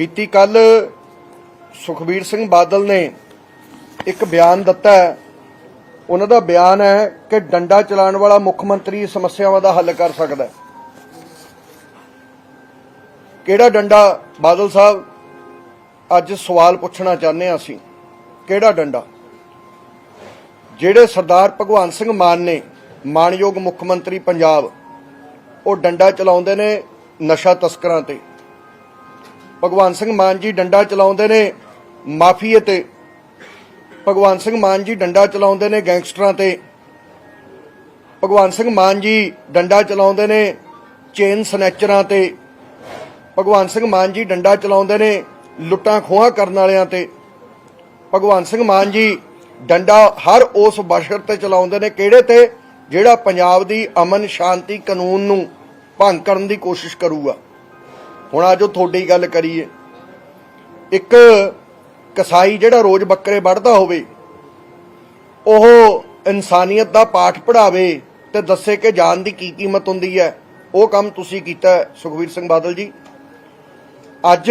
ਬੀਤੀ ਕੱਲ ਸੁਖਬੀਰ ਸਿੰਘ ਬਾਦਲ ਨੇ ਇੱਕ ਬਿਆਨ ਦਿੱਤਾ ਹੈ। ਉਹਨਾਂ ਦਾ ਬਿਆਨ ਹੈ ਕਿ ਡੰਡਾ ਚਲਾਉਣ ਵਾਲਾ ਮੁੱਖ ਮੰਤਰੀ ਸਮੱਸਿਆਵਾਂ ਦਾ ਹੱਲ ਕਰ ਸਕਦਾ ਹੈ। ਕਿਹੜਾ ਡੰਡਾ? ਬਾਦਲ ਸਾਹਿਬ, ਅੱਜ ਸਵਾਲ ਪੁੱਛਣਾ ਚਾਹੁੰਦੇ ਹਾਂ ਅਸੀਂ, ਕਿਹੜਾ ਡੰਡਾ? ਜਿਹੜੇ ਸਰਦਾਰ ਭਗਵੰਤ ਸਿੰਘ ਮਾਨ ਨੇ ਮਾਨਯੋਗ ਮੁੱਖ ਮੰਤਰੀ ਪੰਜਾਬ, ਉਹ ਡੰਡਾ ਚਲਾਉਂਦੇ ਨੇ ਨਸ਼ਾ ਤਸਕਰਾਂ ਤੇ। ਭਗਵੰਤ ਸਿੰਘ ਮਾਨ ਜੀ ਡੰਡਾ ਚਲਾਉਂਦੇ ਨੇ ਮਾਫੀਏ ਤੇ। ਭਗਵੰਤ ਸਿੰਘ ਮਾਨ ਜੀ ਡੰਡਾ ਚਲਾਉਂਦੇ ਨੇ ਗੈਂਗਸਟਰਾਂ ਤੇ। ਭਗਵੰਤ ਸਿੰਘ ਮਾਨ ਜੀ ਡੰਡਾ ਚਲਾਉਂਦੇ ਨੇ ਚੇਨ ਸਨੈਚਰਾਂ ਤੇ। ਭਗਵੰਤ ਸਿੰਘ ਮਾਨ ਜੀ ਡੰਡਾ ਚਲਾਉਂਦੇ ਨੇ ਲੁੱਟਾਂ ਖੋਹਾਂ ਕਰਨ ਵਾਲਿਆਂ ਤੇ। ਭਗਵੰਤ ਸਿੰਘ ਮਾਨ ਜੀ ਡੰਡਾ ਹਰ ਉਸ ਬਸ਼ਰ ਤੇ ਚਲਾਉਂਦੇ ਨੇ ਕਿਹੜੇ ਤੇ? ਜਿਹੜਾ ਪੰਜਾਬ ਦੀ ਅਮਨ ਸ਼ਾਂਤੀ ਕਾਨੂੰਨ ਨੂੰ ਭੰਗ ਕਰਨ ਦੀ ਕੋਸ਼ਿਸ਼ ਕਰੂਗਾ। ਹੁਣ ਆਜੋ ਤੁਹਾਡੀ ਗੱਲ ਕਰੀਏ। ਇੱਕ ਕਸਾਈ ਜਿਹੜਾ ਰੋਜ਼ ਬੱਕਰੇ ਵੱਢਦਾ ਹੋਵੇ ਉਹ ਇਨਸਾਨੀਅਤ ਦਾ ਪਾਠ ਪੜਾਵੇ ਤੇ ਦੱਸੇ ਕਿ ਜਾਨ ਦੀ ਕੀ ਕੀਮਤ ਹੁੰਦੀ ਹੈ ਉਹ ਕੰਮ ਤੁਸੀਂ ਕੀਤਾ ਹੈ, ਸੁਖਵੀਰ ਸਿੰਘ ਬਾਦਲ ਜੀ। ਅੱਜ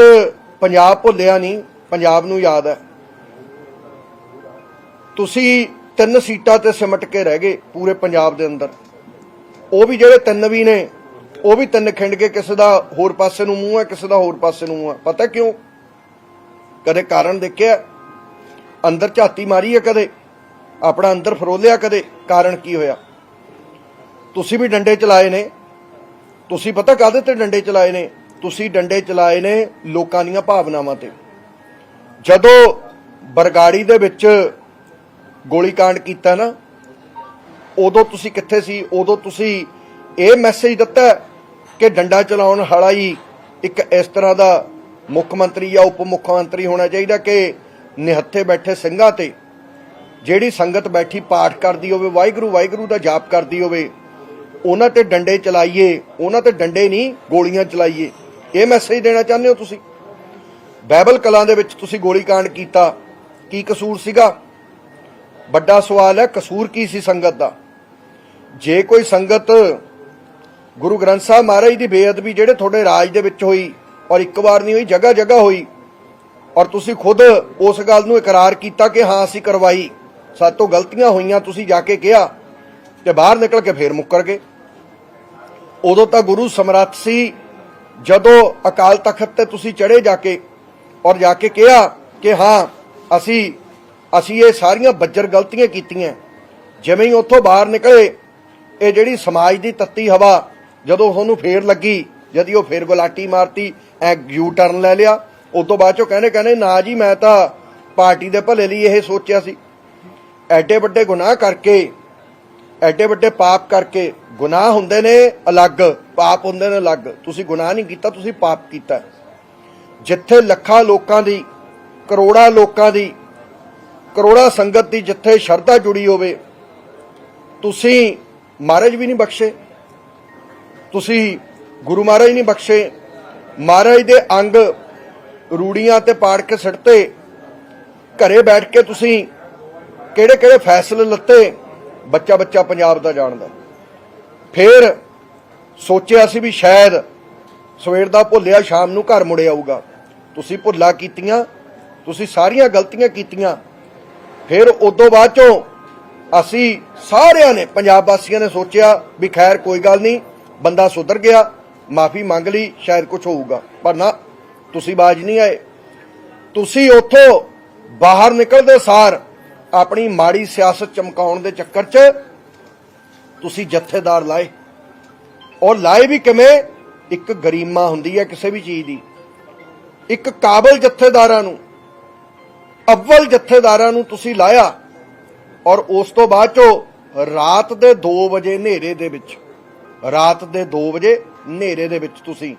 ਪੰਜਾਬ ਭੁੱਲਿਆ ਨਹੀਂ ਪੰਜਾਬ ਨੂੰ ਯਾਦ ਹੈ। ਤੁਸੀਂ ਤਿੰਨ ਸੀਟਾਂ ਤੇ ਸਿਮਟ ਕੇ ਰਹਿ ਗਏ ਪੂਰੇ ਪੰਜਾਬ ਦੇ ਅੰਦਰ। ਉਹ ਵੀ ਜਿਹੜੇ ਤਿੰਨ ਵੀ ਨੇ ਉਹ ਵੀ ਤਿੰਨ ਖਿੰਡ ਕੇ ਕਿਸੇ ਦਾ ਹੋਰ ਪਾਸੇ ਨੂੰ ਮੂੰਹ ਹੈ, ਕਿਸੇ ਦਾ ਹੋਰ ਪਾਸੇ ਨੂੰ ਮੂੰਹ ਹੈ। ਪਤਾ ਕਿਉਂ? ਕਦੇ ਕਾਰਨ ਦੇਖਿਆ? ਅੰਦਰ ਝਾਤੀ ਮਾਰੀ ਹੈ ਕਦੇ? ਆਪਣਾ ਅੰਦਰ ਫਰੋਲਿਆ ਕਦੇ? ਕਾਰਨ ਕੀ ਹੋਇਆ? ਤੁਸੀਂ ਵੀ ਡੰਡੇ ਚਲਾਏ ਨੇ। ਤੁਸੀਂ ਪਤਾ ਕਾਹਦੇ ਤੇ ਡੰਡੇ ਚਲਾਏ ਨੇ? ਤੁਸੀਂ ਡੰਡੇ ਚਲਾਏ ਨੇ ਲੋਕਾਂ ਦੀਆਂ ਭਾਵਨਾਵਾਂ ਤੇ। ਜਦੋਂ ਬਰਗਾੜੀ ਦੇ ਵਿੱਚ ਗੋਲੀकांड ਕੀਤਾ ਨਾ, ਉਦੋਂ ਤੁਸੀਂ ਕਿੱਥੇ ਸੀ? ਉਦੋਂ ਤੁਸੀਂ ਇਹ ਮੈਸੇਜ ਦਿੱਤਾ ਕਿ ਡੰਡਾ ਚਲਾਉਣ ਵਾਲਾ ਹੀ ਇੱਕ ਇਸ ਤਰ੍ਹਾਂ ਦਾ ਮੁੱਖ ਮੰਤਰੀ ਜਾਂ ਉਪ ਮੁੱਖ ਮੰਤਰੀ ਹੋਣਾ ਚਾਹੀਦਾ ਕਿ ਨਿਹੱਥੇ ਬੈਠੇ ਸਿੰਘਾਂ ਤੇ ਜਿਹੜੀ ਸੰਗਤ ਬੈਠੀ ਪਾਠ ਕਰਦੀ ਹੋਵੇ, ਵਾਹਿਗੁਰੂ ਵਾਹਿਗੁਰੂ ਦਾ ਜਾਪ ਕਰਦੀ ਹੋਵੇ, ਉਹਨਾਂ ਤੇ ਡੰਡੇ ਚਲਾਈਏ, ਉਹਨਾਂ ਤੇ ਡੰਡੇ ਨਹੀਂ, ਗੋਲੀਆਂ ਚਲਾਈਏ। ਇਹ ਮੈਸੇਜ ਦੇਣਾ ਚਾਹੁੰਦੇ ਹੋ ਤੁਸੀਂ? ਬਾਈਬਲ ਕਲਾਂ ਦੇ ਵਿੱਚ ਤੁਸੀਂ ਗੋਲੀकांड ਕੀਤਾ, ਕੀ ਕਸੂਰ ਸੀਗਾ? ਵੱਡਾ ਸਵਾਲ ਹੈ, ਕਸੂਰ ਕੀ ਸੀ ਸੰਗਤ ਦਾ? ਜੇ ਕੋਈ ਸੰਗਤ ਗੁਰੂ ਗ੍ਰੰਥ ਸਾਹਿਬ ਮਹਾਰਾਜ ਦੀ ਬੇਅਦਬੀ ਜਿਹੜੇ ਤੁਹਾਡੇ ਰਾਜ ਦੇ ਵਿੱਚ ਹੋਈ ਔਰ ਇੱਕ ਵਾਰ ਨਹੀਂ ਹੋਈ ਜਗ੍ਹਾ ਜਗ੍ਹਾ ਹੋਈ ਔਰ ਤੁਸੀਂ ਖੁਦ ਉਸ ਗੱਲ ਨੂੰ ਇਕਰਾਰ ਕੀਤਾ ਕਿ ਹਾਂ, ਅਸੀਂ ਕਰਵਾਈ। ਸਾਡੇ ਤੋਂ ਗਲਤੀਆਂ ਹੋਈਆਂ, ਤੁਸੀਂ ਜਾ ਕੇ ਕਿਹਾ ਤੇ ਬਾਹਰ ਨਿਕਲ ਕੇ ਫੇਰ ਮੁੱਕਰ ਗਏ। ਉਦੋਂ ਤਾਂ ਗੁਰੂ ਸਮਰੱਥ ਸੀ, ਜਦੋਂ ਅਕਾਲ ਤਖਤ ਤੇ ਤੁਸੀਂ ਚੜੇ ਜਾ ਕੇ ਔਰ ਜਾ ਕੇ ਕਿਹਾ ਕਿ ਹਾਂ, ਅਸੀਂ ਅਸੀਂ ਇਹ ਸਾਰੀਆਂ ਬੱਜਰ ਗਲਤੀਆਂ ਕੀਤੀਆਂ। ਜਿਵੇਂ ਹੀ ਉੱਥੋਂ ਬਾਹਰ ਨਿਕਲੇ, ਇਹ ਜਿਹੜੀ ਸਮਾਜ ਦੀ ਤੱਤੀ ਹਵਾ ਜਦੋਂ ਤੁਹਾਨੂੰ ਫੇਰ ਲੱਗੀ, ਜਦੀ ਉਹ ਫੇਰ ਗੁਲਾਟੀ ਮਾਰਤੀ, ਐ ਯੂ ਟਰਨ ਲੈ ਲਿਆ। ਉਸ ਤੋਂ ਬਾਅਦ ਚੋਂ ਕਹਿੰਦੇ ਕਹਿੰਦੇ, ਨਾ ਜੀ, ਮੈਂ ਤਾਂ ਪਾਰਟੀ ਦੇ ਭਲੇ ਲਈ ਇਹ ਸੋਚਿਆ ਸੀ। ਐਡੇ ਵੱਡੇ ਗੁਨਾਹ ਕਰਕੇ, ਐਡੇ ਵੱਡੇ ਪਾਪ ਕਰਕੇ, ਗੁਨਾਹ ਹੁੰਦੇ ਨੇ ਅਲੱਗ, ਪਾਪ ਹੁੰਦੇ ਨੇ ਅਲੱਗ। ਤੁਸੀਂ ਗੁਨਾਹ ਨਹੀਂ ਕੀਤਾ, ਤੁਸੀਂ ਪਾਪ ਕੀਤਾ। ਜਿੱਥੇ ਲੱਖਾਂ ਲੋਕਾਂ ਦੀ, ਕਰੋੜਾਂ ਲੋਕਾਂ ਦੀ, ਕਰੋੜਾਂ ਸੰਗਤ ਦੀ ਜਿੱਥੇ ਸ਼ਰਧਾ ਜੁੜੀ ਹੋਵੇ, ਤੁਸੀਂ ਮਹਾਰਾਜ ਵੀ ਨਹੀਂ ਬਖਸ਼ੇ। ਤੁਸੀਂ ਗੁਰੂ ਮਹਾਰਾਜ ਨਹੀਂ ਬਖਸ਼ੇ। ਮਹਾਰਾਜ ਦੇ ਅੰਗ ਰੂੜੀਆਂ ਤੇ ਪਾੜ ਕੇ ਸਿੱਟਤੇ। ਘਰੇ ਬੈਠ ਕੇ ਤੁਸੀਂ ਕਿਹੜੇ ਕਿਹੜੇ ਫੈਸਲੇ ਲੱਤੇ ਬੱਚਾ ਬੱਚਾ ਪੰਜਾਬ ਦਾ ਜਾਣਦਾ। ਫਿਰ ਸੋਚਿਆ ਸੀ ਵੀ ਸ਼ਾਇਦ ਸਵੇਰ ਦਾ ਭੁੱਲਿਆ, ਸ਼ਾਮ ਨੂੰ ਘਰ ਮੁੜ ਆਊਗਾ। ਤੁਸੀਂ ਭੁੱਲਾ ਕੀਤੀਆਂ, ਤੁਸੀਂ ਸਾਰੀਆਂ ਗਲਤੀਆਂ ਕੀਤੀਆਂ। ਫਿਰ ਉਦੋਂ ਬਾਅਦ ਚੋਂ ਅਸੀਂ ਸਾਰਿਆਂ ਨੇ, ਪੰਜਾਬ ਵਾਸੀਆਂ ਨੇ ਸੋਚਿਆ ਵੀ ਖੈਰ ਕੋਈ ਗੱਲ ਨਹੀਂ ਬੰਦਾ ਸੁਧਰ ਗਿਆ, ਮਾਫੀ ਮੰਗ ਲਈ, ਸ਼ਾਇਦ ਕੁਝ ਹੋਊਗਾ। ਪਰ ਨਾ, ਤੁਸੀਂ ਬਾਜ ਨਹੀਂ ਆਏ। ਤੁਸੀਂ ਉੱਥੋਂ ਬਾਹਰ ਨਿਕਲਦੇ ਸਾਰ ਆਪਣੀ ਮਾੜੀ ਸਿਆਸਤ ਚਮਕਾਉਣ ਦੇ ਚੱਕਰ 'ਚ ਤੁਸੀਂ ਜਥੇਦਾਰ ਲਾਏ। ਔਰ ਲਾਏ ਵੀ ਕਿਵੇਂ? ਇੱਕ ਗਰੀਮਾ ਹੁੰਦੀ ਹੈ ਕਿਸੇ ਵੀ ਚੀਜ਼ ਦੀ। ਇੱਕ ਕਾਬਲ ਜਥੇਦਾਰਾਂ ਨੂੰ, ਅਵਲ ਜਥੇਦਾਰਾਂ ਨੂੰ ਤੁਸੀਂ ਲਾਇਆ। ਔਰ ਉਸ ਤੋਂ ਬਾਅਦ ਚੋਂ ਰਾਤ ਦੇ 2 ਵਜੇ ਹਨੇਰੇ ਦੇ ਵਿੱਚ ਰਾਤ ਦੇ 2 ਵਜੇ ਹਨੇਰੇ ਦੇ ਵਿੱਚ ਤੁਸੀਂ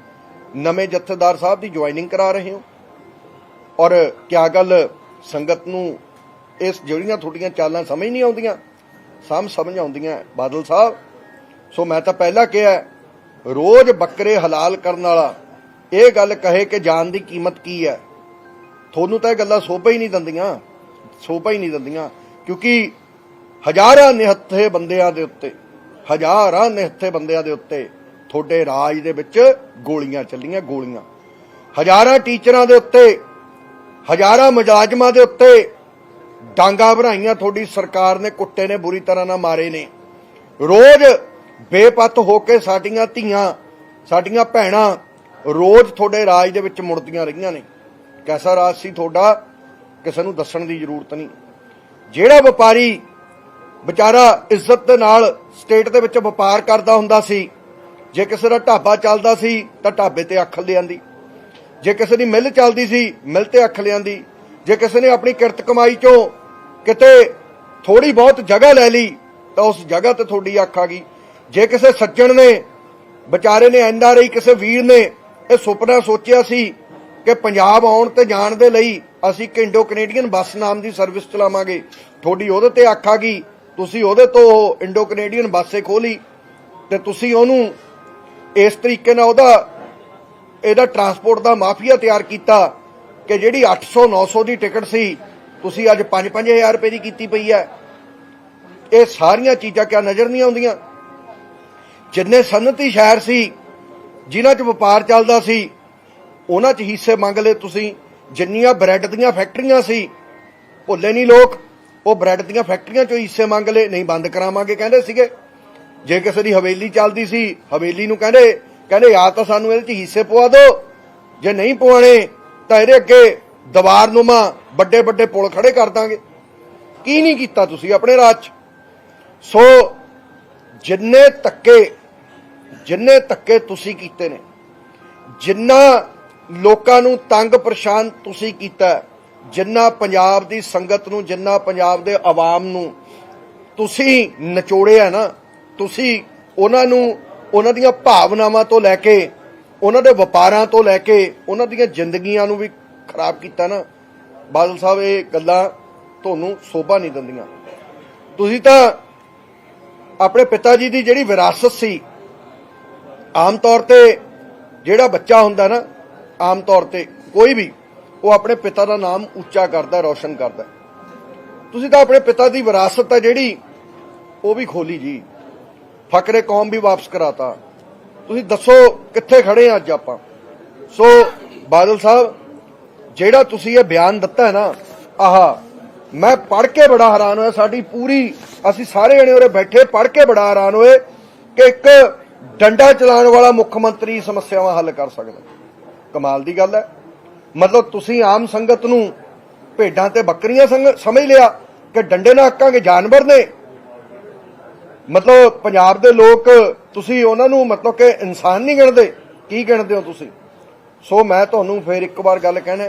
ਨਵੇਂ ਜਥੇਦਾਰ ਸਾਹਿਬ ਦੀ ਜੁਆਇਨਿੰਗ ਕਰਾ ਰਹੇ ਹੋ। ਔਰ ਕਿਆ ਗੱਲ ਸੰਗਤ ਨੂੰ ਇਸ ਜਿਹੜੀਆਂ ਤੁਹਾਡੀਆਂ ਚਾਲਾਂ ਸਮਝ ਨਹੀਂ ਆਉਂਦੀਆਂ ਸਮ ਸਮਝ ਆਉਂਦੀਆਂ ਬਾਦਲ ਸਾਹਿਬ। ਸੋ ਮੈਂ ਤਾਂ ਪਹਿਲਾਂ ਕਿਹਾ ਰੋਜ਼ ਬੱਕਰੇ ਹਲਾਲ ਕਰਨ ਵਾਲਾ, ਇਹ ਗੱਲ ਕਹੇ ਕਿ ਜਾਨ ਦੀ ਕੀਮਤ ਕੀ ਹੈ? ਤੁਹਾਨੂੰ ਤਾਂ ਇਹ ਗੱਲਾਂ ਸੋਭਾ ਹੀ ਨਹੀਂ ਦਿੰਦੀਆਂ, ਸੋਭਾ ਹੀ ਨਹੀਂ ਦਿੰਦੀਆਂ, ਕਿਉਂਕਿ ਹਜ਼ਾਰਾਂ ਨਿਹੱਥੇ ਬੰਦਿਆਂ ਦੇ ਉੱਤੇ ਹਜ਼ਾਰਾਂ ਨਿਹੱਥੇ ਬੰਦਿਆਂ ਦੇ ਉੱਤੇ ਤੁਹਾਡੇ ਰਾਜ ਦੇ ਵਿੱਚ ਗੋਲੀਆਂ ਚੱਲੀਆਂ, ਗੋਲੀਆਂ। ਹਜ਼ਾਰਾਂ ਟੀਚਰਾਂ ਦੇ ਉੱਤੇ, ਹਜ਼ਾਰਾਂ ਮੁਲਾਜ਼ਮਾਂ ਦੇ ਉੱਤੇ ਡਾਂਗਾ ਭਰਾਈਆਂ ਤੁਹਾਡੀ ਸਰਕਾਰ ਨੇ ਕੁੱਟੇ ਨੇ, ਬੁਰੀ ਤਰ੍ਹਾਂ ਨਾਲ ਮਾਰੇ ਨੇ। ਰੋਜ਼ ਬੇਪਤ ਹੋ ਕੇ ਸਾਡੀਆਂ ਧੀਆਂ, ਸਾਡੀਆਂ ਭੈਣਾਂ ਰੋਜ਼ ਤੁਹਾਡੇ ਰਾਜ ਦੇ ਵਿੱਚ ਮੁੜਦੀਆਂ ਰਹੀਆਂ ਨੇ। ਕੈਸਾ ਰਾਜ ਸੀ ਤੁਹਾਡਾ? ਕਿਸੇ ਨੂੰ ਦੱਸਣ ਦੀ ਜ਼ਰੂਰਤ ਨਹੀਂ। ਜਿਹੜਾ ਵਪਾਰੀ ਵਿਚਾਰਾ ਇੱਜ਼ਤ ਦੇ ਨਾਲ ਸਟੇਟ ਦੇ ਵਿੱਚ ਵਪਾਰ ਕਰਦਾ ਹੁੰਦਾ ਸੀ। ਜੇ ਕਿਸੇ ਦਾ ਢਾਬਾ ਚੱਲਦਾ ਸੀ, ਤਾਂ ਢਾਬੇ ਤੇ ਅੱਖ ਲਿਆਂਦੀ। ਜੇ ਕਿਸੇ ਦੀ ਮਿੱਲ ਚੱਲਦੀ ਸੀ, ਮਿਲ ਤੇ ਅੱਖ ਲਿਆਂਦੀ। ਜੇ ਕਿਸੇ ਨੇ ਆਪਣੀ ਕਿਰਤ ਕਮਾਈ ਚੋਂ ਕਿਤੇ ਥੋੜੀ ਬਹੁਤ ਜਗ੍ਹਾ ਲੈ ਲਈ, ਤਾਂ ਉਸ ਜਗ੍ਹਾ ਤੇ ਤੁਹਾਡੀ ਅੱਖ ਆ ਗਈ। ਜੇ ਕਿਸੇ ਸੱਜਣ ਨੇ, ਵਿਚਾਰੇ ਨੇ ਐਨਆਰਆਈ ਕਿਸੇ ਵੀਰ ਨੇ ਇਹ ਸੁਪਨਾ ਸੋਚਿਆ ਸੀ ਕਿ ਪੰਜਾਬ ਆਉਣ ਤੇ ਜਾਣ ਦੇ ਲਈ ਅਸੀਂ ਇੱਕ ਇੰਡੋ ਕੈਨੇਡੀਅਨ ਬੱਸ ਨਾਮ ਦੀ ਸਰਵਿਸ ਚਲਾਵਾਂਗੇ। ਤੁਹਾਡੀ ਉਹਦੇ ਤੇ ਅੱਖ ਆ ਗਈ। ਤੁਸੀਂ ਉਹਦੇ ਤੋਂ ਉਹ ਇੰਡੋ ਕੈਨੇਡੀਅਨ ਬਾਸੇ ਖੋਲੀ ਤੇ ਤੁਸੀਂ ਉਹਨੂੰ ਇਸ ਤਰੀਕੇ ਨਾਲ ਉਹਦਾ, ਇਹਦਾ ਟਰਾਂਸਪੋਰਟ ਦਾ ਮਾਫੀਆ ਤਿਆਰ ਕੀਤਾ ਕਿ ਜਿਹੜੀ 800 900 ਦੀ ਟਿਕਟ ਸੀ, ਤੁਸੀਂ ਅੱਜ 5-5000 ਰੁਪਏ ਦੀ ਕੀਤੀ ਪਈ ਹੈ। ਇਹ ਸਾਰੀਆਂ ਚੀਜ਼ਾਂ ਕਿਆ ਨਜ਼ਰ ਨਹੀਂ ਆਉਂਦੀਆਂ? ਜਿੰਨੇ ਸਨਅਤੀ ਸ਼ਹਿਰ ਸੀ, ਜਿਨ੍ਹਾਂ 'ਚ ਵਪਾਰ ਚੱਲਦਾ ਸੀ, ਉਹਨਾਂ 'ਚ ਹਿੱਸੇ ਮੰਗ ਲਏ ਤੁਸੀਂ। ਜਿੰਨੀਆਂ ਬ੍ਰੈਡ ਦੀਆਂ ਫੈਕਟਰੀਆਂ ਸੀ, ਭੁੱਲੇ ਨਹੀਂ ਲੋਕ। ਉਹ ਬ੍ਰੈਡ ਦੀਆਂ ਫੈਕਟਰੀਆਂ 'ਚੋਂ ਹਿੱਸੇ ਮੰਗ ਲਏ, ਨਹੀਂ ਬੰਦ ਕਰਾਵਾਂਗੇ, ਕਹਿੰਦੇ ਸੀਗੇ। ਜੇ ਕਿਸੇ ਦੀ ਹਵੇਲੀ ਚੱਲਦੀ ਸੀ, ਹਵੇਲੀ ਨੂੰ ਕਹਿੰਦੇ ਕਹਿੰਦੇ ਆ ਤਾਂ ਸਾਨੂੰ ਇਹਦੇ 'ਚ ਹਿੱਸੇ ਪਵਾ ਦਿਓ ਜੇ ਨਹੀਂ ਪਵਾਣੇ ਤਾਂ ਇਹਦੇ ਅੱਗੇ ਦੀਵਾਰਨੁਮਾ ਵੱਡੇ ਵੱਡੇ ਪੁਲ ਖੜੇ ਕਰ ਦਾਂਗੇ। ਕੀ ਨਹੀਂ ਕੀਤਾ ਤੁਸੀਂ ਆਪਣੇ ਰਾਜ 'ਚ? ਸੋ, ਜਿੰਨੇ ਧੱਕੇ ਜਿੰਨੇ ਧੱਕੇ ਤੁਸੀਂ ਕੀਤੇ ਨੇ, ਜਿੰਨਾ ਲੋਕਾਂ ਨੂੰ ਤੰਗ ਪਰੇਸ਼ਾਨ ਤੁਸੀਂ ਕੀਤਾ ਜਿੰਨਾ ਪੰਜਾਬ ਦੀ ਸੰਗਤ ਨੂੰ, ਜਿੰਨਾ ਪੰਜਾਬ ਦੇ ਆਵਾਮ ਨੂੰ ਤੁਸੀਂ ਨਚੋੜਿਆ ਨਾ, ਤੁਸੀਂ ਉਹਨਾਂ ਨੂੰ, ਉਹਨਾਂ ਦੀਆਂ ਭਾਵਨਾਵਾਂ ਤੋਂ ਲੈ ਕੇ, ਉਹਨਾਂ ਦੇ ਵਪਾਰਾਂ ਤੋਂ ਲੈ ਕੇ, ਉਹਨਾਂ ਦੀਆਂ ਜ਼ਿੰਦਗੀਆਂ ਨੂੰ ਵੀ ਖਰਾਬ ਕੀਤਾ ਨਾ, ਬਾਦਲ ਸਾਹਿਬ ਇਹ ਗੱਲਾਂ ਤੁਹਾਨੂੰ ਸੋਭਾ ਨਹੀਂ ਦਿੰਦੀਆਂ। ਤੁਸੀਂ ਤਾਂ ਆਪਣੇ ਪਿਤਾ ਜੀ ਦੀ ਜਿਹੜੀ ਵਿਰਾਸਤ ਸੀ, ਆਮ ਤੌਰ ਤੇ ਜਿਹੜਾ ਬੱਚਾ ਹੁੰਦਾ ਨਾ, ਆਮ ਤੌਰ ਤੇ ਕੋਈ ਵੀ ਉਹ ਆਪਣੇ ਪਿਤਾ ਦਾ ਨਾਮ ਉੱਚਾ ਕਰਦਾ, ਰੌਸ਼ਨ ਕਰਦਾ। ਤੁਸੀਂ ਤਾਂ ਆਪਣੇ ਪਿਤਾ ਦੀ ਵਿਰਾਸਤ ਹੈ ਜਿਹੜੀ, ਉਹ ਵੀ ਖੋਲੀ ਜੀ। ਫਕਰੇ ਕੌਮ ਵੀ ਵਾਪਸ ਕਰਾਤਾ। ਤੁਸੀਂ ਦੱਸੋ ਕਿੱਥੇ ਖੜੇ ਆ ਅੱਜ ਆਪਾਂ? ਸੋ, ਬਾਦਲ ਸਾਹਿਬ, ਜਿਹੜਾ ਤੁਸੀਂ ਇਹ ਬਿਆਨ ਦਿੱਤਾ ਹੈ ਨਾ, ਆਹਾ, ਮੈਂ ਪੜ੍ਹ ਕੇ ਬੜਾ ਹੈਰਾਨ ਹੋਇਆ। ਸਾਡੀ ਪੂਰੀ, ਅਸੀਂ ਸਾਰੇ ਜਣੇ ਉਰੇ ਬੈਠੇ ਪੜ੍ਹ ਕੇ ਬੜਾ ਹੈਰਾਨ ਹੋਏ ਕਿ ਇੱਕ ਡੰਡਾ ਚਲਾਉਣ ਵਾਲਾ ਮੁੱਖ ਮੰਤਰੀ ਸਮੱਸਿਆਵਾਂ ਹੱਲ ਕਰ ਸਕਦਾ। ਕਮਾਲ ਦੀ ਗੱਲ ਹੈ। ਮਤਲਬ ਤੁਸੀਂ ਆਮ ਸੰਗਤ ਨੂੰ ਭੇਡਾਂ ਤੇ ਬੱਕਰੀਆਂ ਸੰਗ- ਸਮਝ ਲਿਆ ਕਿ ਡੰਡੇ ਨਾਲ ਹੱਕਾਂਗੇ ਜਾਨਵਰ ਨੇ? ਮਤਲਬ ਪੰਜਾਬ ਦੇ ਲੋਕ ਤੁਸੀਂ ਉਹਨਾਂ ਨੂੰ ਮਤਲਬ ਕਿ ਇਨਸਾਨ ਨਹੀਂ ਗਿਣਦੇ। ਕੀ ਗਿਣਦੇ ਹੋ ਤੁਸੀਂ? ਸੋ ਮੈਂ ਤੁਹਾਨੂੰ ਫੇਰ ਇੱਕ ਵਾਰ ਗੱਲ ਕਹਿਣਾ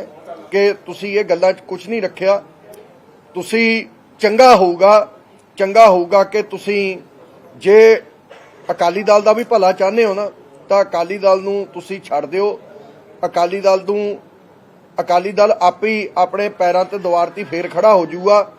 ਕਿ ਤੁਸੀਂ ਇਹ ਗੱਲਾਂ 'ਚ ਕੁਝ ਨਹੀਂ ਰੱਖਿਆ। ਤੁਸੀਂ ਚੰਗਾ ਹੋਊਗਾ ਚੰਗਾ ਹੋਊਗਾ ਕਿ ਤੁਸੀਂ ਜੇ ਅਕਾਲੀ ਦਲ ਦਾ ਵੀ ਭਲਾ ਚਾਹੁੰਦੇ ਹੋ ਨਾ, ਤਾਂ ਅਕਾਲੀ ਦਲ ਨੂੰ ਤੁਸੀਂ ਛੱਡ ਦਿਓ। ਅਕਾਲੀ ਦਲ ਨੂੰ ਅਕਾਲੀ ਦਲ ਆਪੇ ਹੀ ਆਪਣੇ ਪੈਰਾਂ ਤੇ ਦੁਆਰ ਤੇ ਫੇਰ ਖੜਾ ਹੋ ਜਾਊਗਾ।